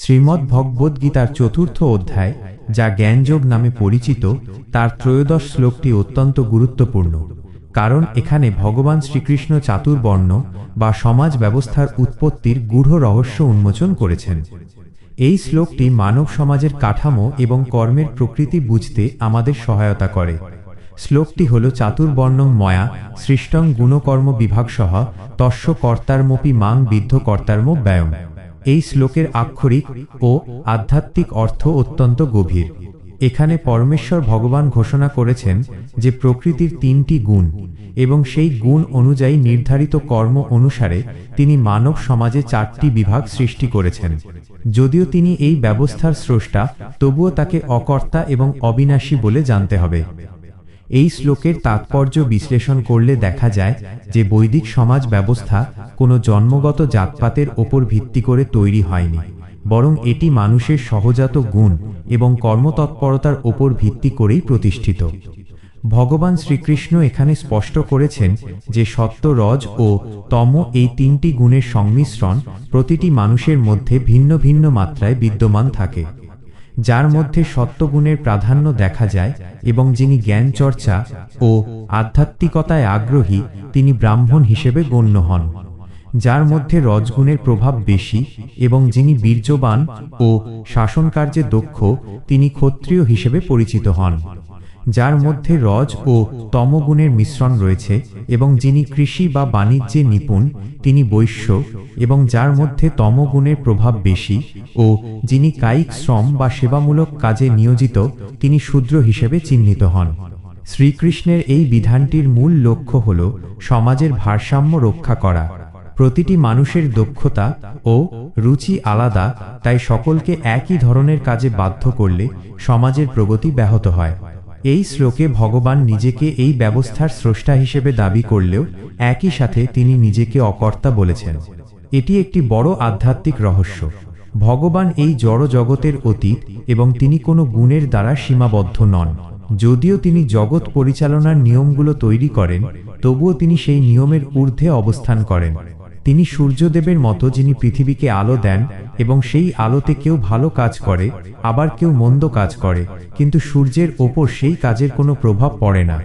শ্রীমদ্ ভগবদ্গীতার চতুর্থ অধ্যায়, যা জ্ঞানযোগ নামে পরিচিত, তার ত্রয়োদশ শ্লোকটি অত্যন্ত গুরুত্বপূর্ণ, কারণ এখানে ভগবান শ্রীকৃষ্ণ চাতুর্বর্ণ বা সমাজ ব্যবস্থার উৎপত্তির গূঢ় রহস্য উন্মোচন করেছেন। এই শ্লোকটি মানব সমাজের কাঠামো এবং কর্মের প্রকৃতি বুঝতে আমাদের সহায়তা করে। শ্লোকটি হল চাতুর্বর্ণং ময়া সৃষ্টং গুণকর্ম বিভাগসহ তস্য কর্তারমপি মাং বিদ্ধ কর্তার্ম ব্যয়ম এই শ্লোকের আক্ষরিক ও আধ্যাত্মিক অর্থ অত্যন্ত গভীর। এখানে পরমেশ্বর ভগবান ঘোষণা করেছেন যে প্রকৃতির তিনটি গুণ এবং সেই গুণ অনুযায়ী নির্ধারিত কর্ম অনুসারে তিনি মানব সমাজে চারটি বিভাগ সৃষ্টি করেছেন। যদিও তিনি এই ব্যবস্থার স্রষ্টা, তবুও তাকে অকর্তা এবং অবিনাশী বলে জানতে হবে। এই শ্লোকের তাৎপর্য বিশ্লেষণ করলে দেখা যায় যে বৈদিক সমাজ ব্যবস্থা কোনো জন্মগত জাতপাতের ওপর ভিত্তি করে তৈরি হয়নি, বরং এটি মানুষের সহজাত গুণ এবং কর্মতৎপরতার ওপর ভিত্তি করেই প্রতিষ্ঠিত। ভগবান শ্রীকৃষ্ণ এখানে স্পষ্ট করেছেন যে সত্য রজ ও তম এই তিনটি গুণের সংমিশ্রণ প্রতিটি মানুষের মধ্যে ভিন্ন ভিন্ন মাত্রায় বিদ্যমান থাকে। যার মধ্যে সত্যগুণের প্রাধান্য দেখা যায় এবং যিনি জ্ঞান চর্চা ও আধ্যাত্মিকতায় আগ্রহী, তিনি ব্রাহ্মণ হিসেবে গণ্য হন, যার মধ্যে রজগুণের প্রভাব বেশি এবং যিনি বীর্যবান ও শাসনকার্যে দক্ষ, তিনি ক্ষত্রিয় হিসেবে পরিচিত হন। যার মধ্যে রজ ও তমগুণের মিশ্রণ রয়েছে এবং যিনি কৃষি বা বাণিজ্যে নিপুণ, তিনি বৈশ্য এবং যার মধ্যে তমগুণের প্রভাব বেশি ও যিনি কায়িক শ্রম বা সেবামূলক কাজে নিয়োজিত, তিনি শূদ্র হিসেবে চিহ্নিত হন। শ্রীকৃষ্ণের এই বিধানটির মূল লক্ষ্য হল সমাজের ভারসাম্য রক্ষা করা। প্রতিটি মানুষের দক্ষতা ও রুচি আলাদা, তাই সকলকে একই ধরনের কাজে বাধ্য করলে সমাজের প্রগতি ব্যাহত হয়। এই শ্লোকে ভগবান নিজেকে এই ব্যবস্থার স্রষ্টা হিসেবে দাবি করলেও একই সাথে তিনি নিজেকে অকর্তা বলেছেন। এটি একটি বড় আধ্যাত্মিক রহস্য। ভগবান এই জড় জগতের অতীত এবং তিনি কোনো গুণের দ্বারা সীমাবদ্ধ নন। যদিও তিনি জগৎ পরিচালনার নিয়মগুলো তৈরি করেন, তবুও তিনি সেই নিয়মের ঊর্ধ্বে অবস্থান করেন। তিনি সূর্যদেবের মতো যিনি পৃথিবীকে আলো দেন এবং সেই আলোতে কেউ ভালো কাজ করে, আবার কেউ মন্দ কাজ করে, কিন্তু সূর্যের ওপর সেই কাজের কোনো প্রভাব পড়ে না।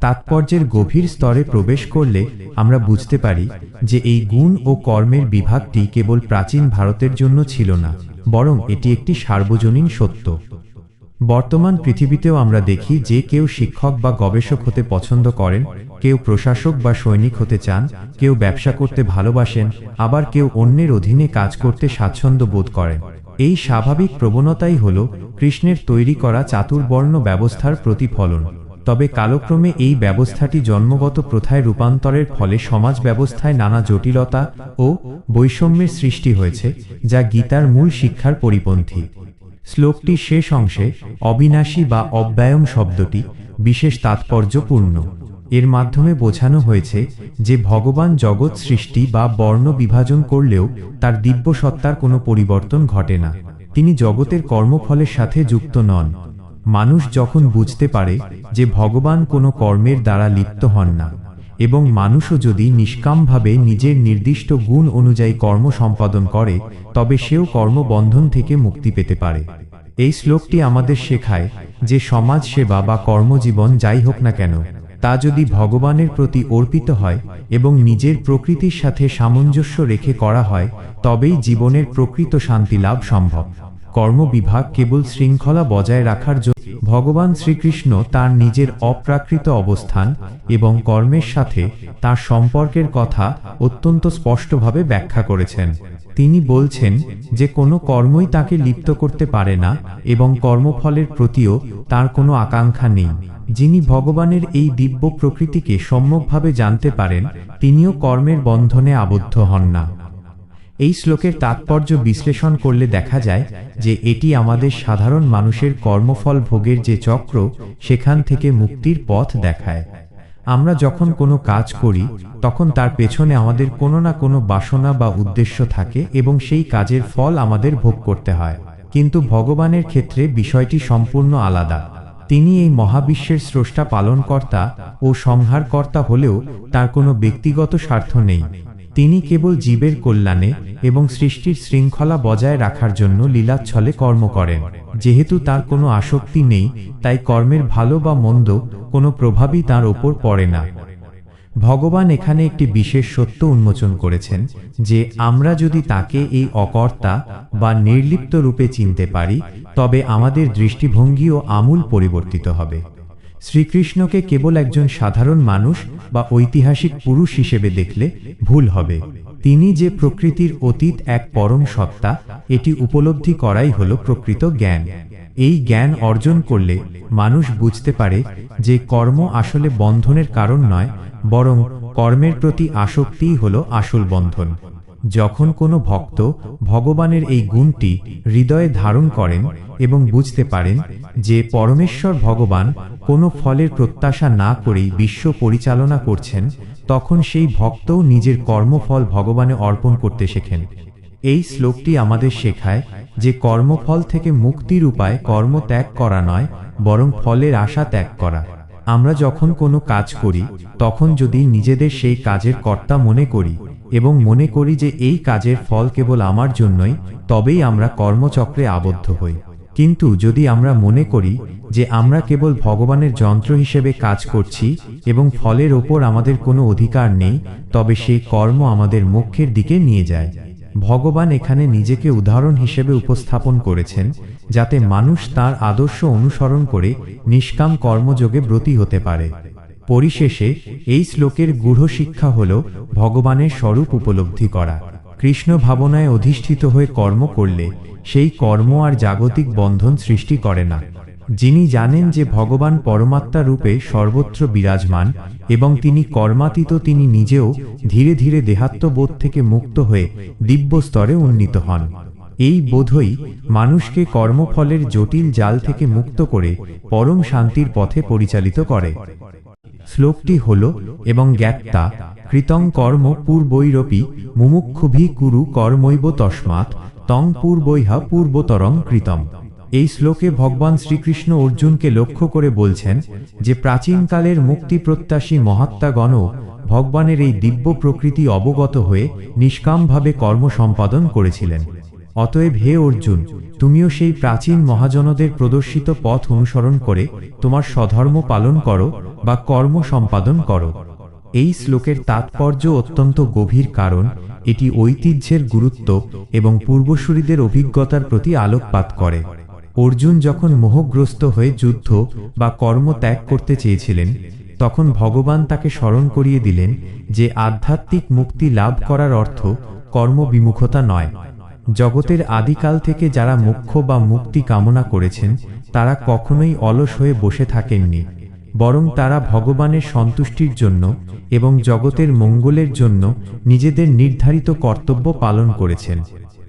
তাৎপর্যের গভীর স্তরে প্রবেশ করলে আমরা বুঝতে পারি যে এই গুণ ও কর্মের বিভাগটি কেবল প্রাচীন ভারতের জন্য ছিল না, বরং এটি একটি সার্বজনীন সত্য। বর্তমান পৃথিবীতেও আমরা দেখি যে কেউ শিক্ষক বা গবেষক হতে পছন্দ করেন, কেউ প্রশাসক বা সৈনিক হতে চান, কেউ ব্যবসা করতে ভালোবাসেন, আবার কেউ অন্যের অধীনে কাজ করতে স্বাচ্ছন্দ্য বোধ করেন। এই স্বাভাবিক প্রবণতাই হল কৃষ্ণের তৈরি করা চাতুর্বর্ণ ব্যবস্থার প্রতিফলন। তবে কালক্রমে এই ব্যবস্থাটি জন্মগত প্রথায় রূপান্তরের ফলে সমাজ ব্যবস্থায় নানা জটিলতা ও বৈষম্যের সৃষ্টি হয়েছে, যা গীতার মূল শিক্ষার পরিপন্থী। শ্লোকটির শেষ অংশে অবিনাশী বা অব্যয়ম শব্দটি বিশেষ তাৎপর্যপূর্ণ। এর মাধ্যমে বোঝানো হয়েছে যে ভগবান জগৎ সৃষ্টি বা বর্ণ বিভাজন করলেও তার দিব্য সত্তার কোনো পরিবর্তন ঘটে না। তিনি জগতের কর্মফলের সাথে যুক্ত নন। মানুষ যখন বুঝতে পারে যে ভগবান কোনো কর্মের দ্বারা লিপ্ত হন না এবং মানুষও যদি নিষ্কামভাবে নিজের নির্দিষ্ট গুণ অনুযায়ী কর্ম সম্পাদন করে, তবে সেও কর্মবন্ধন থেকে মুক্তি পেতে পারে। এই শ্লোকটি আমাদের শেখায় যে সমাজ সেবা বা কর্মজীবন যাই হোক না কেন, তা যদি ভগবানের প্রতি অর্পিত হয় এবং নিজের প্রকৃতির সাথে সামঞ্জস্য রেখে করা হয়, তবেই জীবনের প্রকৃত শান্তি লাভ সম্ভব। কর্মবিভাগ কেবল শৃঙ্খলা বজায় রাখার জন্য ভগবান শ্রীকৃষ্ণ তার নিজের অপ্রাকৃত অবস্থান এবং কর্মের সাথে তার সম্পর্কের কথা অত্যন্ত স্পষ্টভাবে ব্যাখ্যা করেছেন। তিনি বলছেন যে কোনো কর্মই তাকে লিপ্ত করতে পারে না এবং কর্মফলের প্রতিও তার কোনো আকাঙ্ক্ষা নেই। যিনি ভগবানের এই দিব্য প্রকৃতিকে সম্যকভাবে জানতে পারেন, তিনিও কর্মের বন্ধনে আবদ্ধ হন না। এই শ্লোকের তাৎপর্য বিশ্লেষণ করলে দেখা যায় যে এটি আমাদের সাধারণ মানুষের কর্মফল ভোগের যে চক্র, সেখান থেকে মুক্তির পথ দেখায়। আমরা যখন কোনো কাজ করি, তখন তার পেছনে আমাদের কোনো না কোনো বাসনা বা উদ্দেশ্য থাকে এবং সেই কাজের ফল আমাদের ভোগ করতে হয়। কিন্তু ভগবানের ক্ষেত্রে বিষয়টি সম্পূর্ণ আলাদা। তিনি এই মহাবিশ্বের স্রষ্টা পালনকর্তা ও সংহারকর্তা হলেও তার কোনো ব্যক্তিগত স্বার্থ নেই। তিনি কেবল জীবের কল্যাণে এবং সৃষ্টির শৃঙ্খলা বজায় রাখার জন্য লীলাচ্ছলে কর্ম করেন। যেহেতু তার কোনো আসক্তি নেই, তাই কর্মের ভালো বা মন্দ কোনো প্রভাবই তার ওপর পড়ে না। ভগবান এখানে একটি বিশেষ সত্য উন্মোচন করেছেন, যে আমরা যদি তাকে এই অকর্তা বা নির্লিপ্ত রূপে চিনতে পারি, তবে আমাদের দৃষ্টিভঙ্গিও আমূল পরিবর্তিত হবে। শ্রীকৃষ্ণকে কেবল একজন সাধারণ মানুষ বা ঐতিহাসিক পুরুষ হিসেবে দেখলে ভুল হবে। তিনি যে প্রকৃতির অতীত এক পরম সত্তা, এটি উপলব্ধি করাই হল প্রকৃত জ্ঞান। এই জ্ঞান অর্জন করলে মানুষ বুঝতে পারে যে কর্ম আসলে বন্ধনের কারণ নয়, বরং কর্মের প্রতি আসক্তিই হল আসল বন্ধন। যখন কোনো ভক্ত ভগবানের এই গুণটি হৃদয়ে ধারণ করেন এবং বুঝতে পারেন যে পরমেশ্বর ভগবান কোনো ফলের প্রত্যাশা না করেই বিশ্ব পরিচালনা করছেন, তখন সেই ভক্তও নিজের কর্মফল ভগবানে অর্পণ করতে শেখেন। এই শ্লোকটি আমাদের শেখায় যে কর্মফল থেকে মুক্তির উপায় কর্ম ত্যাগ করা নয়, বরং ফলের আশা ত্যাগ করা। আমরা যখন কোনো কাজ করি, তখন যদি নিজেদের সেই কাজের কর্তা মনে করি এবং মনে করি যে এই কাজের ফল কেবল আমার জন্যই, তবেই আমরা কর্মচক্রে আবদ্ধ হই। কিন্তু যদি আমরা মনে করি যে আমরা কেবল ভগবানের যন্ত্র হিসেবে কাজ করছি এবং ফলের ওপর আমাদের কোনো অধিকার নেই, তবে সেই কর্ম আমাদের মুখ্যের দিকে নিয়ে যায়। ভগবান এখানে নিজেকে উদাহরণ হিসেবে উপস্থাপন করেছেন যাতে মানুষ তার আদর্শ অনুসরণ করে নিষ্কাম কর্মযোগে ব্রতী হতে পারে। পরিশেষে, এই শ্লোকের গূঢ় শিক্ষা হল ভগবানের স্বরূপ উপলব্ধি করা। কৃষ্ণ ভাবনায় অধিষ্ঠিত হয়ে কর্ম করলে সেই কর্ম আর জাগতিক বন্ধন সৃষ্টি করে না। যিনি জানেন যে ভগবান পরমাত্মা রূপে সর্বত্র বিরাজমান এবং তিনি কর্মাতীত তিনি নিজেও ধীরে ধীরে দেহাত্মবোধ থেকে মুক্ত হয়ে দিব্য স্তরে উন্নীত হন। এই বোধই মানুষকে কর্মফলের জটিল জাল থেকে মুক্ত করে পরম শান্তির পথে পরিচালিত করে। শ্লোকটি হল, এবং জ্ঞাত্তা কৃতং কর্ম পূর্বৈরপি মুমুক্ষুভি কুরু কর্মৈব তস্মাৎ তং পূর্বৈহা পূর্বতরং কৃতম। এই শ্লোকে ভগবান শ্রীকৃষ্ণ অর্জুনকে লক্ষ্য করে বলছেন যে, প্রাচীনকালের মুক্তি প্রত্যাশী মহাত্মাগণও ভগবানের এই দিব্য প্রকৃতি অবগত হয়ে নিষ্কামভাবে কর্ম সম্পাদন করেছিলেন। অতএব হে অর্জুন, তুমিও সেই প্রাচীন মহাজনদের প্রদর্শিত পথ অনুসরণ করে তোমার স্বধর্ম পালন করো বা কর্ম সম্পাদন করো। এই শ্লোকের তাৎপর্য অত্যন্ত গভীর কারণ এটি ঐতিহ্যের গুরুত্ব এবং পূর্বসূরীদের অভিজ্ঞতার প্রতি আলোকপাত করে। অর্জুন যখন মোহগ্রস্ত হয়ে যুদ্ধ বা কর্ম ত্যাগ করতে চেয়েছিলেন, তখন ভগবান তাকে স্মরণ করিয়ে দিলেন যে আধ্যাত্মিক মুক্তি লাভ করার অর্থ কর্মবিমুখতা নয়। জগতের আদিকাল থেকে যারা মুখ্য বা মুক্তি কামনা করেছেন, তারা কখনোই অলস হয়ে বসে থাকেননি, বরং তারা ভগবানের সন্তুষ্টির জন্য এবং জগতের মঙ্গলের জন্য নিজেদের নির্ধারিত কর্তব্য পালন করেছেন।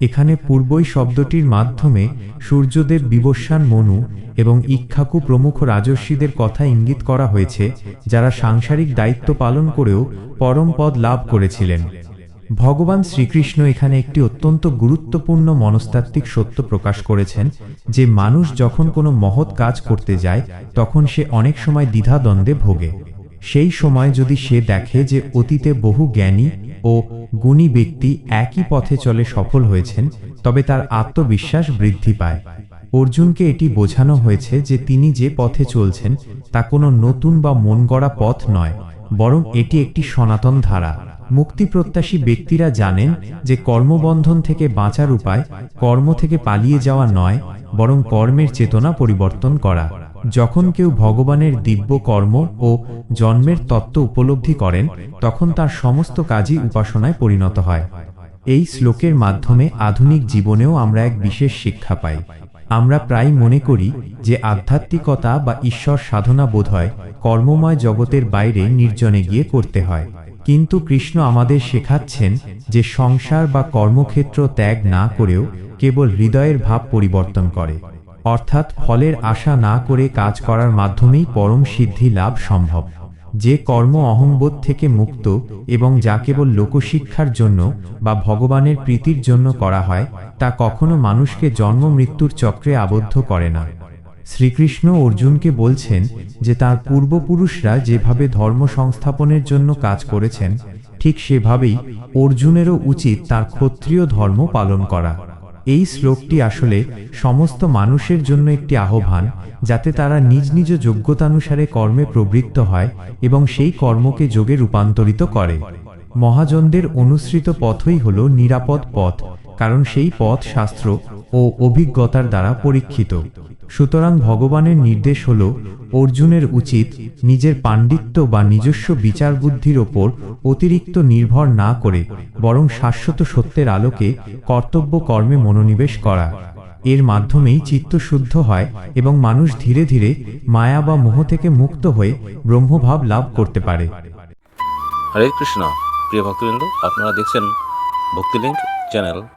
এখানে পূর্বই শব্দটির মাধ্যমে সূর্যদেব বিবস্বান মনু এবং ইক্ষাকু প্রমুখ রাজস্বীদের কথা ইঙ্গিত করা হয়েছে, যারা সাংসারিক দায়িত্ব পালন করেও পরম পদ লাভ করেছিলেন। ভগবান শ্রীকৃষ্ণ এখানে একটি অত্যন্ত গুরুত্বপূর্ণ মনস্তাত্ত্বিক সত্য প্রকাশ করেছেন, যে মানুষ যখন কোনো মহৎ কাজ করতে যায়, তখন সে অনেক সময় দ্বিধাদ্বন্দ্বে ভোগে। সেই সময় যদি সে দেখে যে অতীতে বহু জ্ঞানী ও গুণী ব্যক্তি একই পথে চলে সফল হয়েছেন, তবে তার আত্মবিশ্বাস বৃদ্ধি পায়। অর্জুনকে এটি বোঝানো হয়েছে যে তিনি যে পথে চলছেন, তা কোনো নতুন বা মন গড়া পথ নয়, বরং এটি একটি সনাতন ধারা। মুক্তিপ্রত্যাশী ব্যক্তিরা জানেন যে কর্মবন্ধন থেকে বাঁচার উপায় কর্ম থেকে পালিয়ে যাওয়া নয়, বরং কর্মের চেতনা পরিবর্তন করা। যখন কেউ ভগবানের দিব্য কর্ম ও জন্মের তত্ত্ব উপলব্ধি করেন, তখন তার সমস্ত কাজই উপাসনায় পরিণত হয়। এই শ্লোকের মাধ্যমে আধুনিক জীবনেও আমরা এক বিশেষ শিক্ষা পাই। আমরা প্রায় মনে করি যে আধ্যাত্মিকতা বা ঈশ্বর সাধনা বোধ হয় কর্মময় জগতের বাইরে নির্জনে গিয়ে করতে হয়। কিন্তু কৃষ্ণ আমাদের শেখাচ্ছেন যে সংসার বা কর্মক্ষেত্র ত্যাগ না করেও কেবল হৃদয়ের ভাব পরিবর্তন করে। অর্থাৎ ফলের আশা না করে কাজ করার মাধ্যমেই পরম সিদ্ধি লাভ সম্ভব। যে কর্ম অহংবোধ থেকে মুক্ত এবং যা কেবল লোকশিক্ষার জন্য বা ভগবানের প্রীতির জন্য করা হয়, তা কখনো মানুষকে জন্ম মৃত্যুর চক্রে আবদ্ধ করে না। শ্রীকৃষ্ণ অর্জুনকে বলছেন যে তার পূর্বপুরুষরা যেভাবে ধর্ম সংস্থাপনের জন্য কাজ করেছেন, ঠিক সেভাবেই অর্জুনেরও উচিত তার ক্ষত্রিয় ধর্ম পালন করা। এই শ্লোকটি আসলে সমস্ত মানুষের জন্য একটি আহ্বান, যাতে তারা নিজ নিজ যোগ্যতানুসারে কর্মে প্রবৃত্ত হয় এবং সেই কর্মকে যোগে রূপান্তরিত করে। মহাজনদের অনুসৃত পথই হল নিরাপদ পথ, কারণ সেই পথ শাস্ত্র ও অভিজ্ঞতার দ্বারা পরীক্ষিত। সুতরাং ভগবানের নির্দেশ হল, অর্জুনের উচিত নিজের পাণ্ডিত্য বা নিজস্ব বিচার বুদ্ধির ওপর অতিরিক্ত নির্ভর না করে বরং শাশ্বত সত্যের আলোকে কর্তব্য কর্মে মনোনিবেশ করা। এর মাধ্যমেই চিত্ত শুদ্ধ হয় এবং মানুষ ধীরে ধীরে মায়া বা মোহ থেকে মুক্ত হয়ে ব্রহ্মভাব লাভ করতে পারে। হরে কৃষ্ণ, প্রিয় ভক্তবৃন্দ, আপনারা দেখছেন ভক্তিলিঙ্ক চ্যানেল।